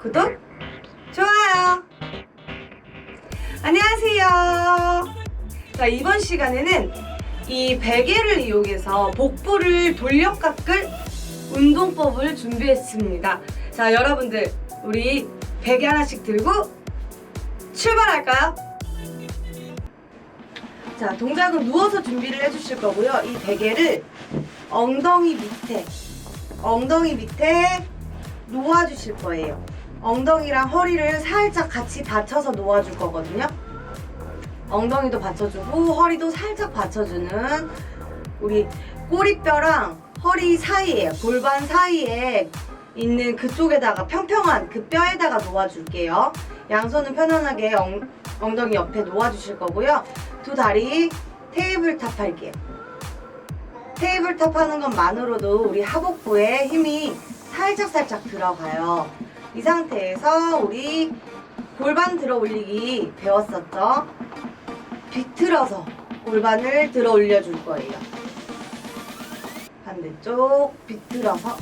구독, 좋아요. 안녕하세요. 자, 이번 시간에는 이 베개를 이용해서 복부를 돌려 깎을 운동법을 준비했습니다. 자, 여러분들, 우리 베개 하나씩 들고 출발할까요? 자, 동작은 누워서 준비를 해주실 거고요. 이 베개를 엉덩이 밑에, 엉덩이 밑에 놓아주실 거예요. 엉덩이랑 허리를 살짝 같이 받쳐서 놓아줄 거거든요. 엉덩이도 받쳐주고 허리도 살짝 받쳐주는 우리 꼬리뼈랑 허리 사이에 골반 사이에 있는 그쪽에다가 평평한 그 뼈에다가 놓아줄게요. 양손은 편안하게 엉, 엉덩이 옆에 놓아주실 거고요. 두 다리 테이블탑 할게요. 테이블탑 하는 것만으로도 우리 하복부에 힘이 살짝살짝 들어가요. 이 상태에서 우리 골반 들어 올리기 배웠었죠? 비틀어서 골반을 들어 올려줄 거예요. 반대쪽 비틀어서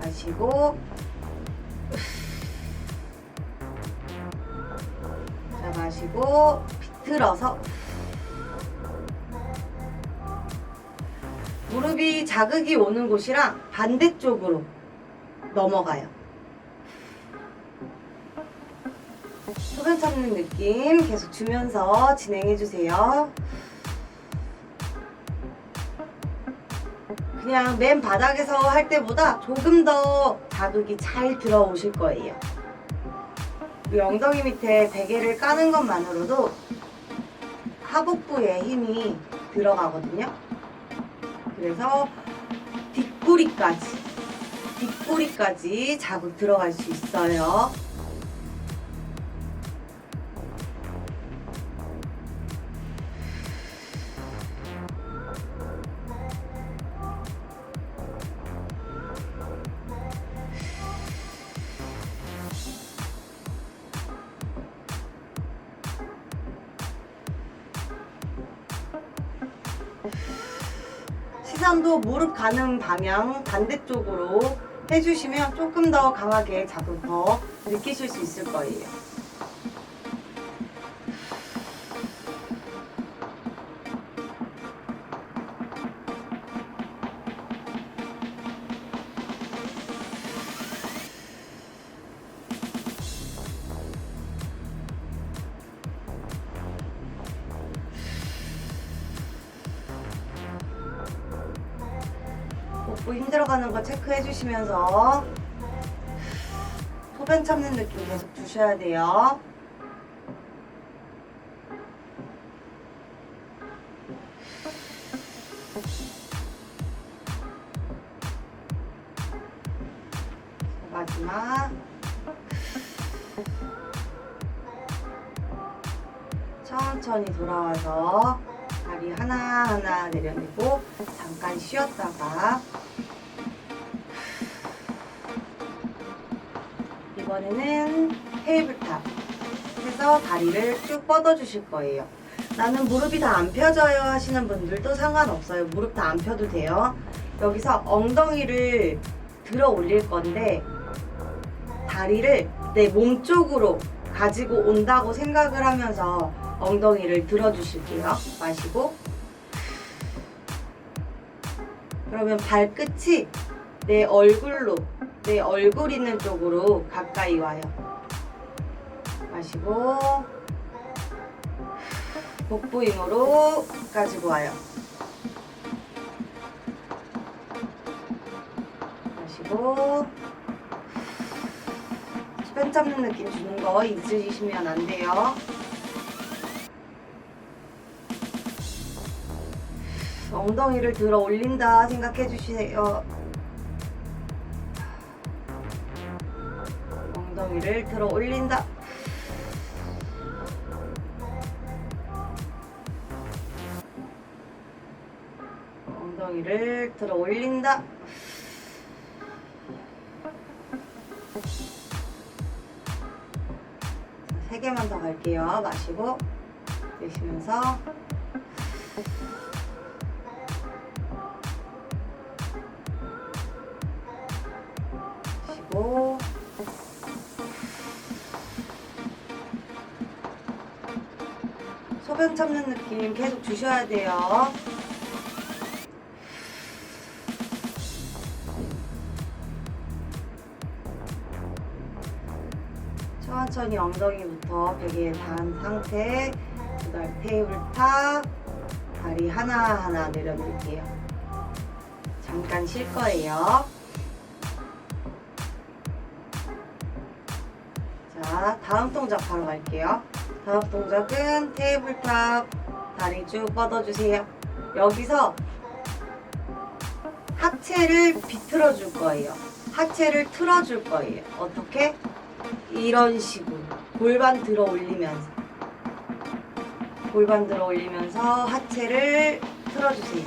마시고 자 마시고 비틀어서 무릎이 자극이 오는 곳이랑 반대쪽으로 넘어가요. 소변 참는 느낌 계속 주면서 진행해 주세요. 그냥 맨 바닥에서 할 때보다 조금 더 자극이 잘 들어오실 거예요. 엉덩이 밑에 베개를 까는 것만으로도 하복부에 힘이 들어가거든요. 그래서 뒷구리까지 뒷구리까지 자극 들어갈 수 있어요. 시선도 무릎 가는 방향 반대쪽으로 해주시면 조금 더 강하게 자극 더 느끼실 수 있을 거예요. 복부 힘들어가는 거 체크해 주시면서 소변 참는 느낌 계속 주셔야 돼요. 마지막 천천히 돌아와서 다리 하나하나 내려내고 잠깐 쉬었다가 이번에는 테이블탑 해서 다리를 쭉 뻗어 주실 거예요. 나는 무릎이 다 안 펴져요 하시는 분들도 상관없어요. 무릎 다 안 펴도 돼요. 여기서 엉덩이를 들어 올릴 건데 다리를 내 몸 쪽으로 가지고 온다고 생각을 하면서 엉덩이를 들어 주실게요. 마시고 그러면 발끝이 내 얼굴로 내 얼굴 있는 쪽으로 가까이 와요. 마시고 복부 힘으로 가지고 와요. 마시고 펜 잡는 느낌 주는 거 잊으시면 안 돼요. 엉덩이를 들어 올린다 생각해 주세요. 엉덩이를 들어 올린다. 엉덩이를 들어 올린다. 세 개만 더 갈게요. 마시고 내쉬면서 마시고 느낌 계속 주셔야 돼요. 천천히 엉덩이부터 베개에 닿은 상태, 그다음 테이블 탑, 다리 하나하나 내려드릴게요. 잠깐 쉴 거예요. 자, 다음 동작 바로 갈게요. 다음 동작은 테이블탑 다리 쭉 뻗어주세요. 여기서 하체를 비틀어 줄 거예요. 하체를 틀어 줄 거예요. 어떻게? 이런 식으로 골반 들어 올리면서 골반 들어 올리면서 하체를 틀어 주세요.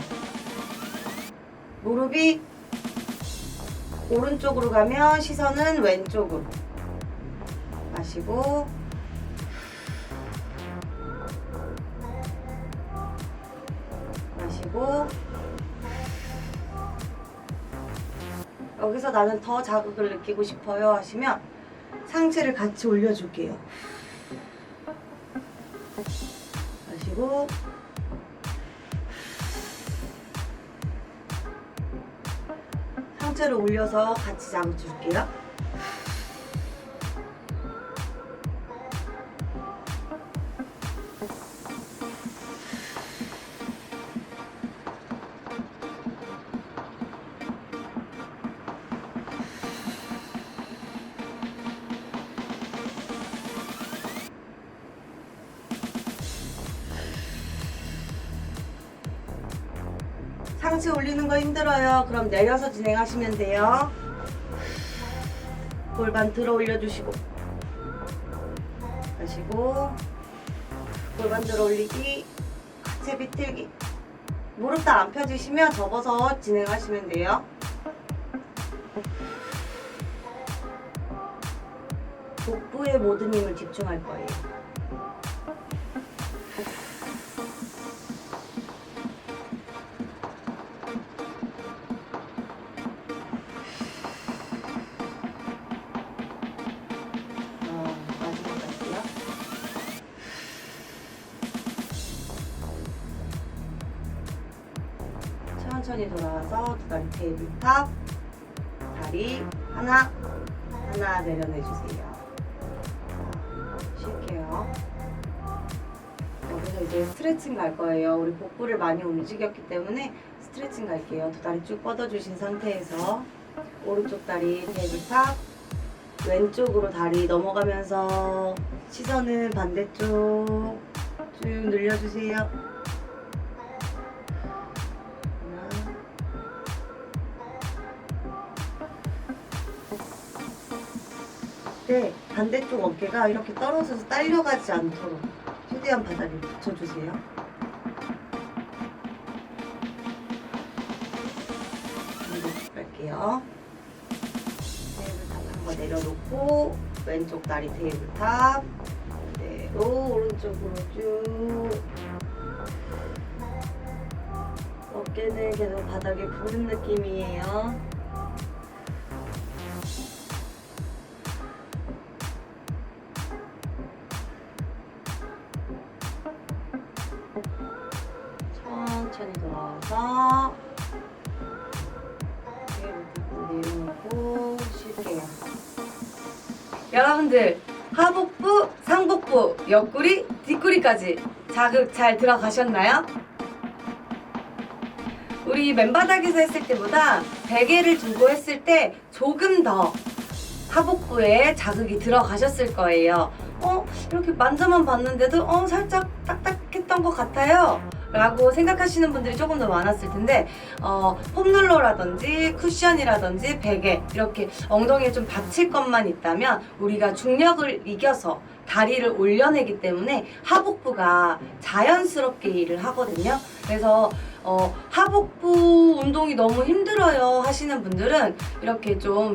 무릎이 오른쪽으로 가면 시선은 왼쪽으로 마시고 마시고 여기서 나는 더 자극을 느끼고 싶어요 하시면 상체를 같이 올려줄게요. 마시고 상체를 올려서 같이 자극 줄게요. 상체 올리는 거 힘들어요. 그럼 내려서 진행하시면 돼요. 골반 들어 올려주시고 마시고 골반 들어 올리기 하체 비틀기 무릎 다 안 펴지시면 접어서 진행하시면 돼요. 복부의 모든 힘을 집중할 거예요. 천천히 돌아와서 두 다리 테이블 탑 다리 하나 하나 내려내주세요. 자, 쉴게요. 여기서 이제 스트레칭 갈 거예요. 우리 복부를 많이 움직였기 때문에 스트레칭 갈게요. 두 다리 쭉 뻗어주신 상태에서 오른쪽 다리 테이블 탑 왼쪽으로 다리 넘어가면서 시선은 반대쪽 쭉 늘려주세요. 네, 반대쪽 어깨가 이렇게 떨어져서 딸려가지 않도록 최대한 바닥에 붙여주세요. 반대쪽 갈게요. 테이블탑 한거 내려놓고 왼쪽 다리 테이블탑 그대로 오른쪽으로 쭉 어깨는 계속 바닥에 부는 느낌이에요. 여러분들 하복부, 상복부, 옆구리, 뒷구리까지 자극 잘 들어가셨나요? 우리 맨바닥에서 했을 때보다 베개를 두고 했을 때 조금 더 하복부에 자극이 들어가셨을 거예요. 어, 이렇게 만져만 봤는데도 어, 살짝 딱딱했던 것 같아요. 라고 생각하시는 분들이 조금 더 많았을 텐데 어, 폼롤러라든지 쿠션이라든지 베개 이렇게 엉덩이에 좀 받칠 것만 있다면 우리가 중력을 이겨서 다리를 올려내기 때문에 하복부가 자연스럽게 일을 하거든요. 그래서 어, 하복부 운동이 너무 힘들어요 하시는 분들은 이렇게 좀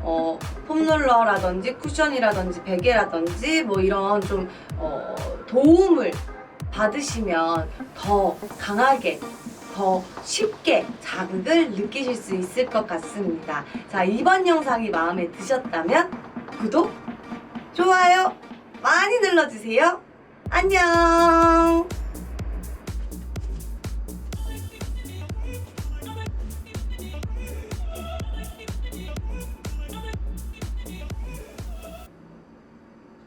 어, 폼롤러라든지 쿠션이라든지 베개라든지 뭐 이런 좀 어, 도움을 받으시면 더 강하게 더 쉽게 자극을 느끼실 수 있을 것 같습니다. 자, 이번 영상이 마음에 드셨다면 구독, 좋아요 많이 눌러주세요. 안녕!